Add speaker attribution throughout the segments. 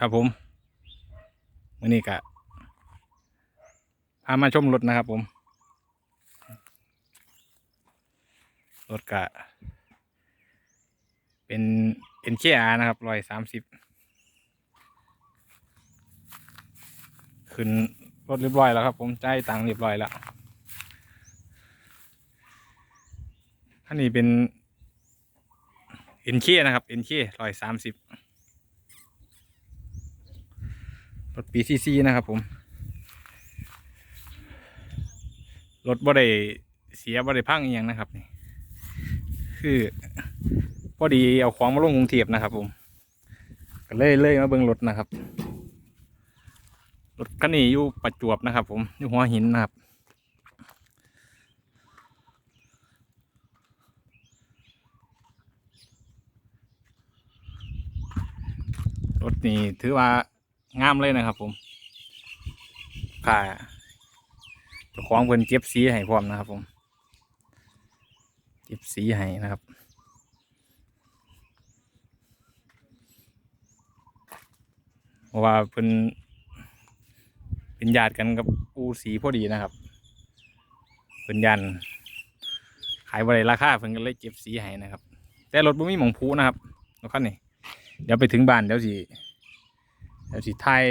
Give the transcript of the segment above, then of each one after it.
Speaker 1: ครับผมวันนี้ก็พามาชมรถนะครับผมรถกะ เป็นเอ็นเคอานะครับร้อยสามสิบขึ้นรถเรียบร้อยแล้วครับ ผมจ่ายตังค์เรียบร้อยแล้วอันนี้เป็นเอ็นเคนะครับเอ็นเคร้อยสามสิบ รถปีซีซีนะครับผม รถบ่ได้เสียบ่ได้พังอหย่างนะครับนี่คือพอดีเอาของมาลงกรุงเทพนะครับผมก็เลยเลยมาเบิ่งรถนะครับ รถคันนี้อยู่ประจวบนะครับ ผมอยู่หัวหินนะครับรถนี่ถือว่า งามเลยนะครับ ผมค่ะเจ้าของเพิ่นเก็บสีให้พร้อมนะครับ ผมเก็บสีให้นะครับเพราะว่าเพิ่นเป็นญาติกันกับอูสีพอดีนะครับเพิ่นยันขายบริราคาเพิ่นก็เลยเก็บสีให้นะครับ แต่รถบ่มีหมองพูนะครับรถคันนี้เดี๋ยวไปถึงบ้านเดี๋ยวสิ ดี๋ยวสิถ่าย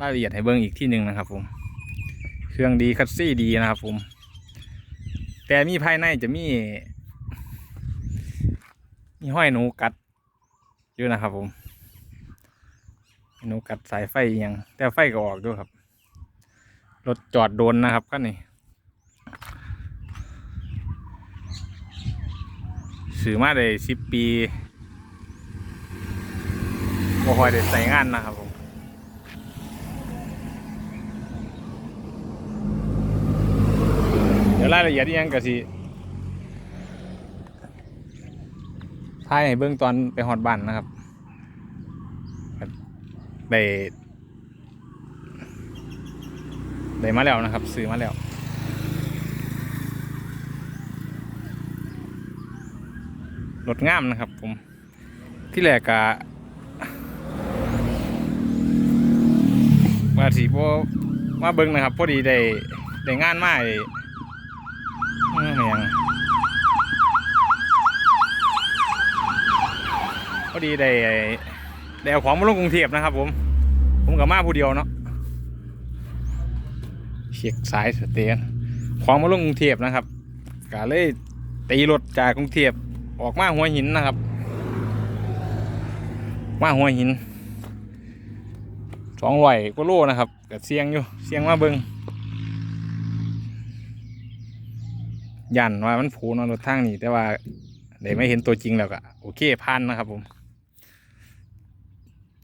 Speaker 1: รายละเอียดให้เบิ่งอีกที่หนึ่งนะครับผม เครื่องดีคัสซี่ดีนะครับผม แต่มีภายในจะมี มีห้อยหนูกัดอยู่นะครับผมหนูกัดสายไฟอหยังแต่ไฟก็ออกด้วยครับ รถจอดโดนนะครับคันนี้ซื้อมาได้สิบปี บ่ค่อยได้ใส่งานนะครับผมเดี๋ยวรายละเอียดยังก็สิถ่ายให้เบื้องตอนไปฮอดบ้านนะครับได้ได้มาแล้วนะครับ ซื้อมาแล้วรถงามนะครับผมที่แรกกะ ว่าสิบ่มาเบิ่งนะครับ พอดีได้ได้งานมาไอ้เอ่ยังพอดีได้ได้เอาของมาลงกรุงเทพนะครับ ผม ผมกับมาผู้เดียวเนาะเช็คสายสเตียนของมาลงกรุงเทพนะครับก็เลยตีรถจากกรุงเทพออกมาหัวหินนะครับ มาหัวหิน สองร้อยกว่าโลนะครับก็เสียงอยู่เสียงมาเบิงยันว่ามันผูนอนรถทางนี้แต่ว่าเดี๋ยวไม่เห็นตัวจริงแล้วก็โอเคพันนะครับผม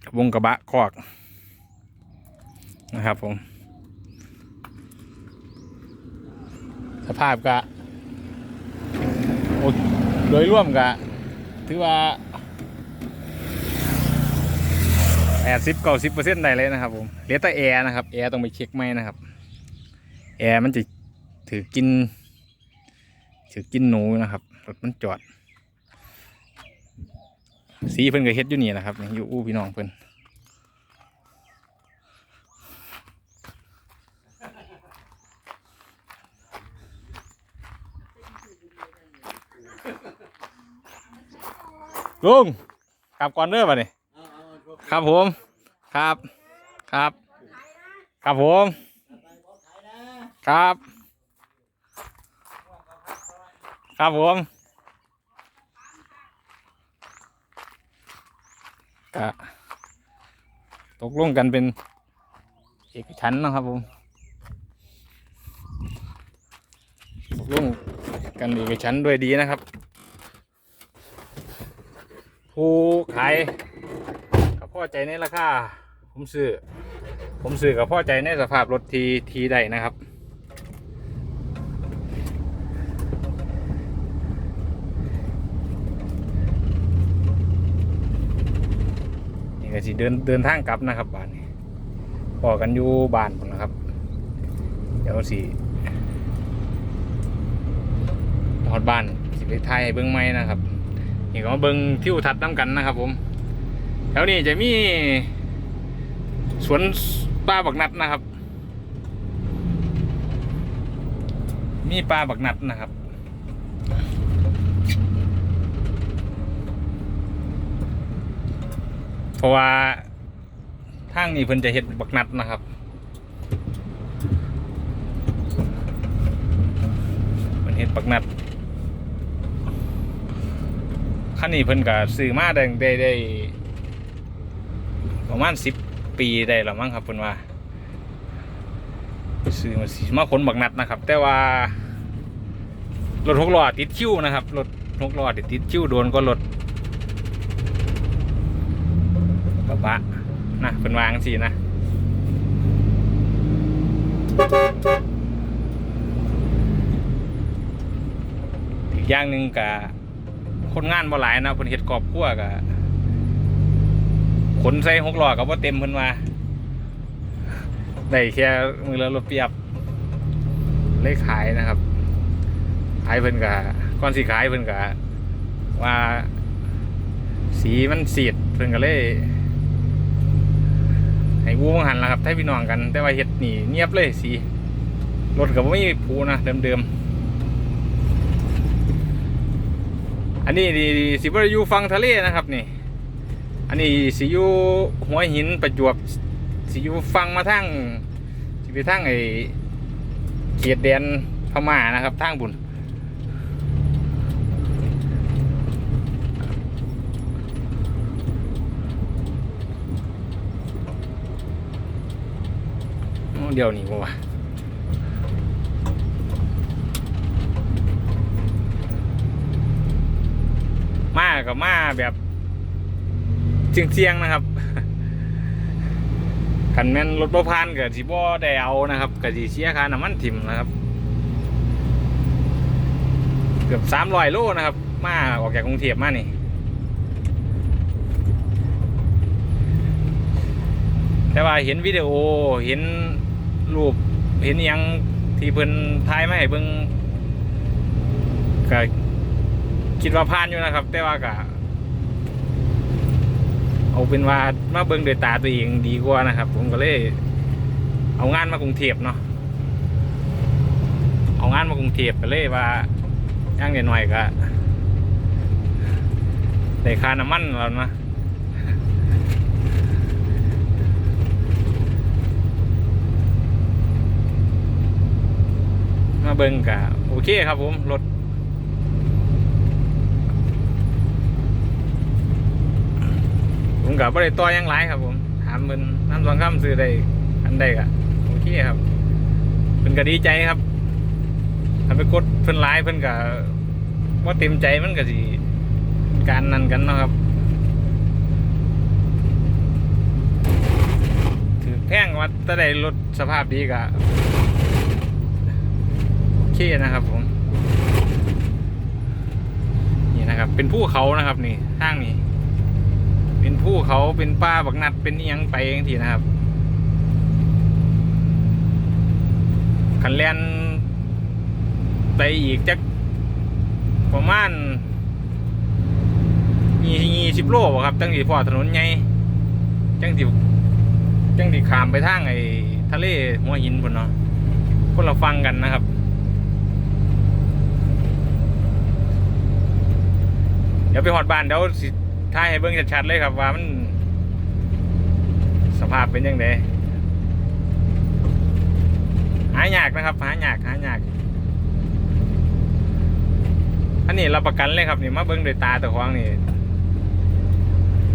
Speaker 1: กระบงกระบะคอกนะครับผมสภาพก็โอ้โดยร่วมก็ถือว่า แปดสิบเก้าสิบเปอร์เซ็นต์ได้เลยนะครับผมเหลือแต่แอร์นะครับแอร์ต้องไปเช็คไหมนะครับแอร์มันจะถือกิน ถือกินหนูนะครับรถมันจอด สีเพิ่นก็เฮ็ดอยู่นี่นะครับอยู่อู้พี่น้องเพิ่นลุงกลับก่อนเด้อป่ะนี่ ครับผม ครับ ครับ ครับผม ครับ ครับผมก็ตกลงกันเป็น เอกฉันนะครับผม ตกลงกันเอกฉันด้วยดีนะครับ ผู้ขาย พ่อใจในราคาผมซื้อ ผมซื้อกับพ่อใจในสภาพรถทีทีใดนะครับนี่ก็สิเดินเดินทางกลับนะครับบ้านนี้พอกันอยู่บ้านผมนะครับ เดี๋ยวสิทอดบ้านสิไปไทยเบิ้งไม้นะครับนี่ก็มาเบิ้งทิวทัศน์น้ำกันนะครับผม ถวนี้จะมีสวนปลาบักนัดนะครับ มีปลาบักนัดนะครับ เพราะว่าทางนี้เพิ่นจะเฮ็ดบักนัดนะครับเพิ่นเฮ็ดบักนัดคันนี้เพิ่นก็ซื้อมาได้ได้ได้ ประมาณสิบปีได้แล้วมั้งครับเพิ่นว่าซื้อมาสิมาขนบักนัดนะครับ แต่ว่ารถหกล้อติดคิ้วนะครับรถหกล้อติดคิ้วโดนก็รถกระบะนะเป็นวางสินะอีกอย่างหนึ่งกับคนงานบ่หลายนะเพิ่นเฮ็ดกรอบครัวกับ ขนใส่หกหลอกับว่าเต็มเพิ่นว่าได้แค่มือละรถเปียบเลยขายนะครับ ขายเพิ่นกับก่อนสิขายเพิ่นกับว่า สีมันสีดเพิ่นก็เลยให้วูมังหันละครับให้พี่น้องกัน แต่ว่าเฮ็ดหนีเงียบเลยสีรถก็บ่มีผูนะเดิมๆอันนี้นี่สิบ่ได้อยู่ฝั่งทะเลนะครับนี่ อันนี้สิอยู่หัวหินประจวบสิอยู่ฝั่งมาทางสิไปทางไอ้เขตแดนพม่านะครับทางบุญเดี๋ยวนี้บ่วะมากับมาแบบ เสี่ยงๆนะครับคันแม่นรถบ่ผ่านก็สิบ่ได้เอานะครับก็สิเสียค่าน้ำมันถิ่มนะครับ เกือบ300โลนะครับ มาออกจากกรุงเทพมานี่แต่ว่าเห็นวิดีโอเห็นรูปเห็นยังที่เพิ่นถ่ายมาให้เบิ่งก็คิดว่าผ่านอยู่นะครับ แต่ว่าก็ เอาเป็นว่ามาเบิ่งด้วยตาตัวเองดีกว่านะครับ ผมก็เลย เอางานมากรุงเทพเนาะเอางานมากรุงเทพก็เลยว่าย่างหน่อยๆก็ได้ค่าน้ำมันแล้วนะมาเบิ่งกะโอเคครับผมรถ ผมกับบ่ได้ต่อยังหลายครับ ผม ถามเพิ่นน้ำสองคำซื้อได้อันใดกะโอเคครับเพิ่นก็ดีใจครับถ้าไปกดเพิ่นหลายเพิ่นก็ว่าเต็มใจมันก็สิการนั่นกันเนาะครับถือแพงว่าถ้าได้รถสภาพดีกะโอเคนะครับ ผม นี่นะครับ เป็นภูเขานะครับ นี่ทางนี้ เป็นภูเขาเป็นป่าบักนัดเป็นเอิหยังไปเองทีนะครับขันแลนไปอีกจักประมาณยี่ยี่สิบโลบครับจังสีพอถนนใหญ่จังสีจังสีขามไปทางไอ้ทะเลหัวหินพุ่นเนาะคนเราฟังกันนะครับเดี๋ยวไปหอดบ้านเดี๋ยวสิ ถ่ายให้เบิ่งชัดๆเลยครับว่ามัน สภาพเป็นยังไงหายากนะครับ หายากหายากอันนี้เรับประกันเลยครับนี่มาเบิ่งด้วยตาตะควงนี่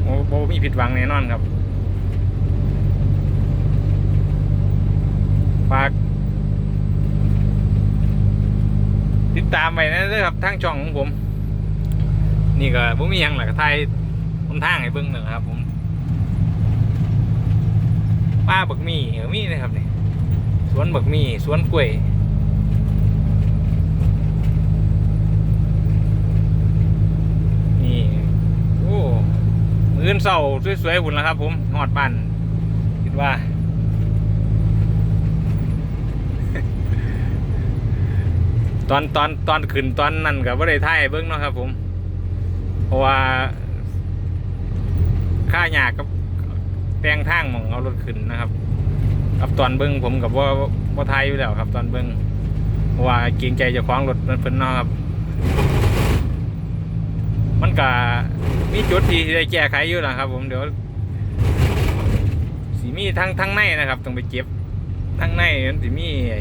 Speaker 1: โอ้โหมีผิดหวังแน่นอนครับฝากติดตามไปนะด้อครับทางช่องของผม นี่ก็บ่มีหยังหลักไทย นทางให้เบิ่งหนึ่งครับ ผมป้าบักมี่ก็มีนะครับนี่สวนบักมี่สวนกล้วยนี่โอ้มื้อนเศร้าสวยๆหุ่นแล้วครับ ผมหอดบ้านคิดว่าตอนตอนตอนขึ้นตอนนั้นก็บ่ได้ถ่ายให้เบิ่งเนาะครับ ผม เพราะว่า ค่าหยากกับแต่งทางมองเอารถขึ้นนะครับกับตอนเบิ้งผมกับว่าว่าไทยอยู่แล้วครับ ตอนเบิ้งว่าเกรงใจจะคว้างรถมันเพิ่นนาะครับ มันก็มีจุดที่ได้แก้ไขอยู่นะครับ ผมเดี๋ยวสีมีทั้งทั้งในนะครับต้องไปเก็บทั้งในมันสีมีไอ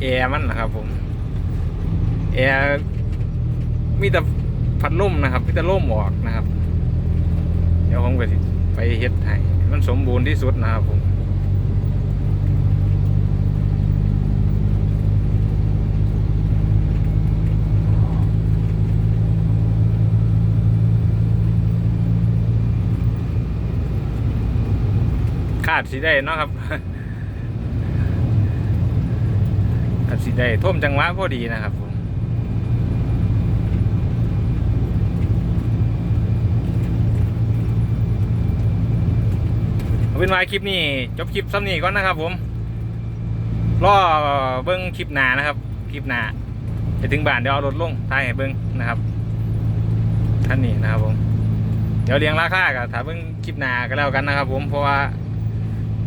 Speaker 1: แอร์มันนะครับ ผมแอร์มีแต่พัดลมนะครับมีแต่ลมออกนะครับ เดี๋ยวผมก็สิไปเฮ็ดให้มันสมบูรณ์ที่สุดนะครับผมคาดสิได้เนาะครับคาดสิได้ท่วมจังหวะพอดีนะครับผม เป็นว่าคลิปนี้จบคลิปซ้ำนี้ก่อนนะครับ ผมรอเบิ้งคลิปหน้านะครับ คลิปหน้าไปถึงบ้านเดี๋ยวเอารถลงถ่ายให้เบิ้งนะครับท่านนี้นะครับผมเดี๋ยวเรียงราคากับถ้าเบิ้งคลิปหน้าก็แล้วกันนะครับ ผมเพราะว่า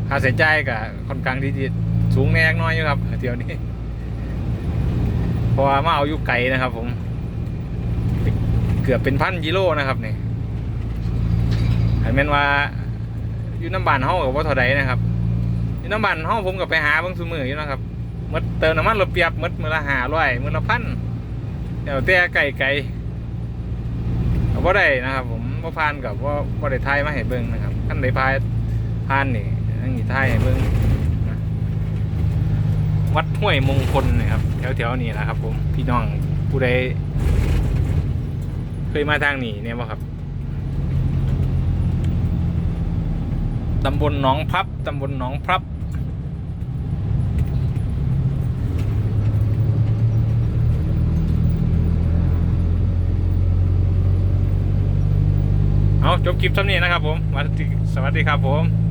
Speaker 1: ค่าใช้จ่ายก็ค่อนข้างที่จะสูงแน่น้อยอยู่ครับเดี๋ยวนี้เพราะว่ามาเอาอยู่ไกลนะครับ ผม เกือบเป็นพันกิโลนะครับนี่อันแม่นว่า อยู่น้ำบานห้องกับว่าเท่าใดนะครับอยู่น้ำบานห้องผมกับไปหาเบางสมืออยู่นะครับมดเติมน้ำมันรถเปียบมดมือละหาร้อยมือละพันเดี๋ยวแต่ไก่ไก่ก็บ่ได้นะครับ ผมว่าพานกับว่าบ่ได้ทายมาให้เบิ่งนะครับขั้นใดพายพานนี่อันนี้ไทยให้เบิ่งวัดห้วยมงคลนะครับแถวๆนี้นะครับ ผมพี่น้องผู้ใดเคยมาทางนี้เนี่ยบ่ครับ ตำบลหนองพับตำบลหนองพรับเอาจบคลิปเท่านี้นะครับผมสวัสดีสวัสดีครับผม